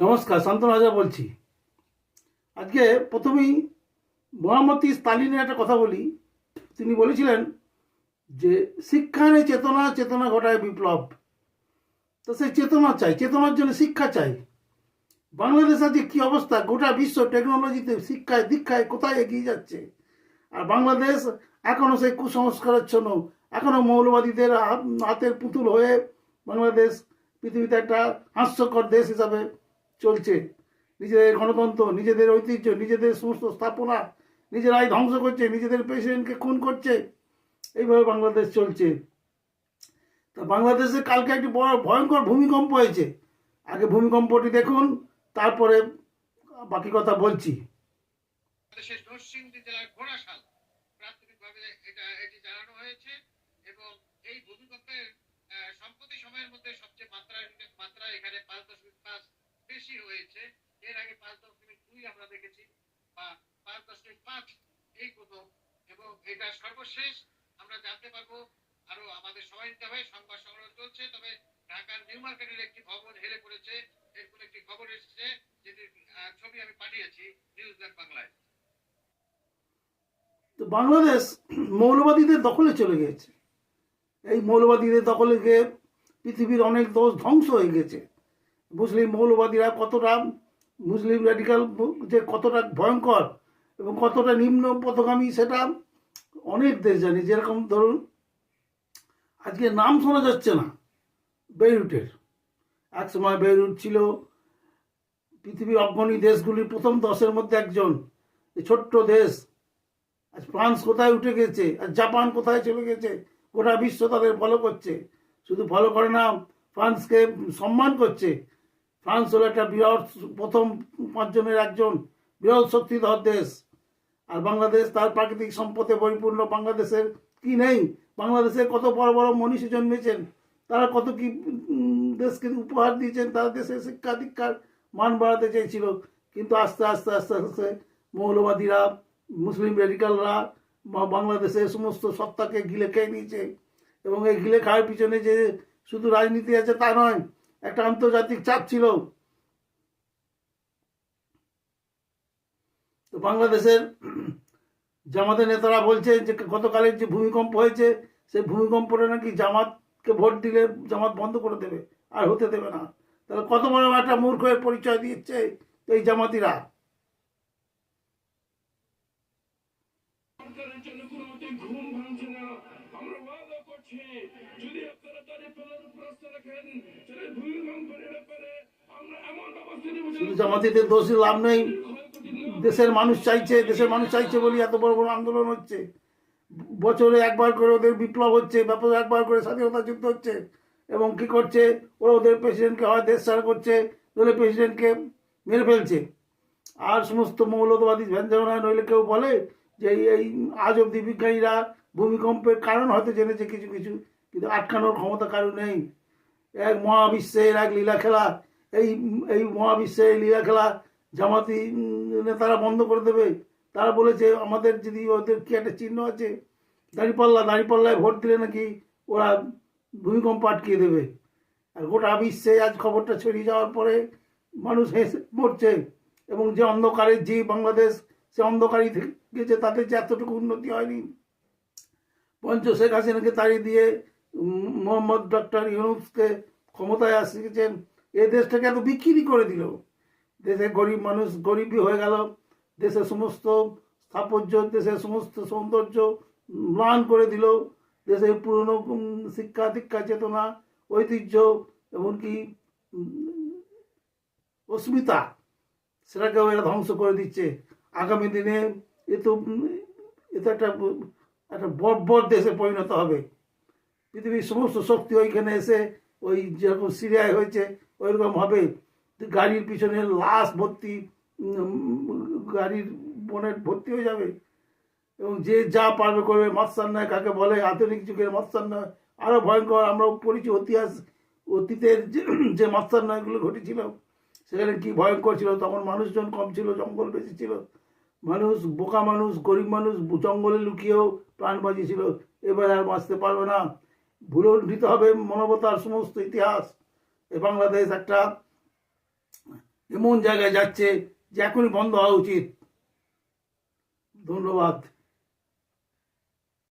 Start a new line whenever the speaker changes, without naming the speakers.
নমস্কার শান্তনু হাজরা বলছি। আজকে প্রথমেই মহামতি স্তালিনের একটা কথা বলি। তিনি বলেছিলেন যে শিক্ষায় চেতনা চেতনা ঘটায় বিপ্লব। তো সেই চেতনা চাই, চেতনার জন্য শিক্ষা চাই। বাংলাদেশ আজকে কী অবস্থা? গোটা বিশ্ব টেকনোলজিতে শিক্ষায়, দীক্ষায় কোথায় এগিয়ে যাচ্ছে? আর বাংলাদেশ এখনও সেই কুসংস্কারাচ্ছন্ন এখনও মৌলবাদীদের হাতের পুতুল হয়ে বাংলাদেশ পৃথিবীতে একটা হাস্যকর দেশ হিসাবে চলছে। নিজেদের গণতন্ত্র, নিজেদের ঐতিহ্য, নিজেদের সমস্ত স্থাপনা নিজেরাই ধ্বংস করছে, নিজেদের প্রেসিডেন্টকে খুন করছে। এইভাবে বাংলাদেশ চলছে। তা বাংলাদেশে কালকে একটি বড় ভয়ঙ্কর ভূমিকম্প হয়েছে। আগে ভূমিকম্পটি দেখুন, তারপরে বাকি কথা বলছি।
এবং এই ভূমিকম্পের সম্প্রতি সময়ের মধ্যে সবচেয়ে মাত্রা মাত্রা এখানে পাঁচ দশমিক পাঁচ বেশি হয়েছে। এর আগে পাঁচ দশমিক দুই আমরা দেখেছি বা পাঁচ দশমিক পাঁচ এই প্রথম এবং এটা সর্বশেষ আমরা জানতে পারব আরও আমাদের সময় নিতে হবে সংবাদ সংগ্রহ চলছে তবে ঢাকার নিউ মার্কেটের একটি ভবন হেলে পড়েছে। এরকম একটি খবর এসেছে আহ, ছবি আমি পাঠিয়েছি নিউজ বাংলায়।
তো বাংলাদেশ মৌলবাদীদের দখলে চলে গেছে এই মৌলবাদীদের দখলে গিয়ে পৃথিবীর অনেক দোষ ধ্বংস হয়ে গেছে মুসলিম মৌলবাদীরা কতটা মুসলিম র্যাডিক্যাল যে কতটা ভয়ঙ্কর এবং কতটা নিম্ন পথগামী সেটা অনেক দেশ জানি। যেরকম ধরুন, আজকে নাম শোনা যাচ্ছে না, বেইরুটের। এক সময় বেইরুট ছিল পৃথিবীর অগ্রণী দেশগুলির প্রথম দশের মধ্যে একজন ছোট্ট দেশ। আজ ফ্রান্স কোথায় উঠে গেছে? আর জাপান কোথায় চলে গেছে? গোটা বিশ্ব তাদের ফলো করছে। শুধু ফলো করে না, ফ্রান্সকে সম্মান করছে। ফ্রান্স হলো একটা বিরাট প্রথম পাঁচজনের একজন বিরল শক্তিধর দেশ। আর বাংলাদেশ তার প্রাকৃতিক সম্পদে পরিপূর্ণ। বাংলাদেশের কি নেই? বাংলাদেশের কত বড় বড় মনীষী জন্মেছেন? তারা কত কি দেশকে উপহার দিয়েছেন? তারা দেশের শিক্ষা দীক্ষার মান বাড়াতে চেয়েছিল। কিন্তু আস্তে আস্তে আস্তে আস্তে মৌলবাদীরা, মুসলিম রেডিকালরা বাংলাদেশের সমস্ত সত্তাকে গিলে খেয়ে নিয়েছে। এবং এই গিলে খাওয়ার পিছনে যে শুধু রাজনীতি আছে তা নয় একটা আন্তর্জাতিক চাপ ছিল। তো বাংলাদেশের জামাতের নেতারা বলছে যে, গতকালের যে ভূমিকম্প হয়েছে, সেই ভূমিকম্পটা নাকি জামাতকে ভোট দিলে জামাত বন্ধ করে দেবে, আর হতে দেবে না। তাহলে কত বড় একটা মূর্খের পরিচয় দিচ্ছে এই জামাতিরা?
ঘুম ভাঙছে না আমরা যদি
জামাতিদের দোষী লাভ নেই। দেশের মানুষ চাইছে, দেশের মানুষ চাইছে বলে এত বড় বড় আন্দোলন হচ্ছে। বছরে একবার করে ওদের বিপ্লব হচ্ছে ব্যাপক একবার করে স্বাধীনতা যুদ্ধ হচ্ছে। এবং কি করছে? ওরা ওদের প্রেসিডেন্টকে হয় দেশ ছাড় করছে নইলে প্রেসিডেন্টকে মেরে ফেলছে। আর সমস্ত মৌলবাদী ভ্যাঞ্জনা নইলে কেউ বলে যে এই আজ অব্দি বিজ্ঞানীরা ভূমিকম্পের কারণ হয়তো জেনেছে কিছু কিছু, কিন্তু আটকানোর ক্ষমতা কারণ নেই। এক মহাবিশ্বের এক লীলা খেলা। এই এই মহাবিশ্বের লীলা খেলা জামাতি নেতারা বন্ধ করে দেবে। তারা বলেছে, আমাদের যদি ওদের কি একটা চিহ্ন আছে, দাঁড়িপাল্লা, দাঁড়িপাল্লায় ভোট দিলে নাকি ওরা ভূমিকম্প আটকিয়ে দেবে। আর গোটা বিশ্বে আজ খবরটা ছড়িয়ে যাওয়ার পরে মানুষ হেসে মরছে এবং যে অন্ধকারে যে বাংলাদেশ, সে অন্ধকারই গেছে তাতে যে এতটুকু উন্নতি হয়নি। পঞ্চ শেখ হাসিনাকে তাড়িয়ে দিয়ে মোহাম্মদ ডক্টর ইউনুসকে ক্ষমতায় আসিয়েছেন এই দেশটাকে এত বিক্রি করে দিল। দেশে গরিব মানুষ গরিবই হয়ে গেল দেশের সমস্ত স্থাপত্য দেশের সমস্ত সৌন্দর্য ম্লান করে দিল। দেশের পুরনো শিক্ষা, দীক্ষা, চেতনা, ঐতিহ্য, এমনকি অস্মিতা, সেটাকেও এরা ধ্বংস করে দিচ্ছে। আগামী দিনে এ তো এ তো একটা একটা বর্বর দেশে পরিণত হবে। পৃথিবীর সমস্ত শক্তি ওইখানে এসে ওই যেরকম সিরিয়ায় হয়েছে, ওইরকম হবে। গাড়ির পিছনে লাশ ভর্তি গাড়ির বনের ভর্তি হয়ে যাবে। এবং যে যা পারবে করবে মৎস্যান্নয় কাকে বলে, আধুনিক যুগের মৎস্যান্নয় আরও ভয়ঙ্কর, আমরা পড়েছি ইতিহাস, অতীতের যে যে মৎস্যান্নয়গুলো ঘটেছিল, সেখানে কি ভয়ঙ্কর ছিল, তখন মানুষজন কম ছিল, জঙ্গল বেশি ছিল। মানুষ, বোকা মানুষ, গরিব মানুষ, জঙ্গলে লুকিয়েও প্রাণ বাঁচিয়েছিল এবার আর বাঁচতে পারবে না। ভুলে নিতে হবে মানবতার সমস্ত ইতিহাস। এ বাংলাদেশ একটা এমন জায়গায় যাচ্ছে যে এখনই বন্ধ হওয়া উচিত। ধন্যবাদ।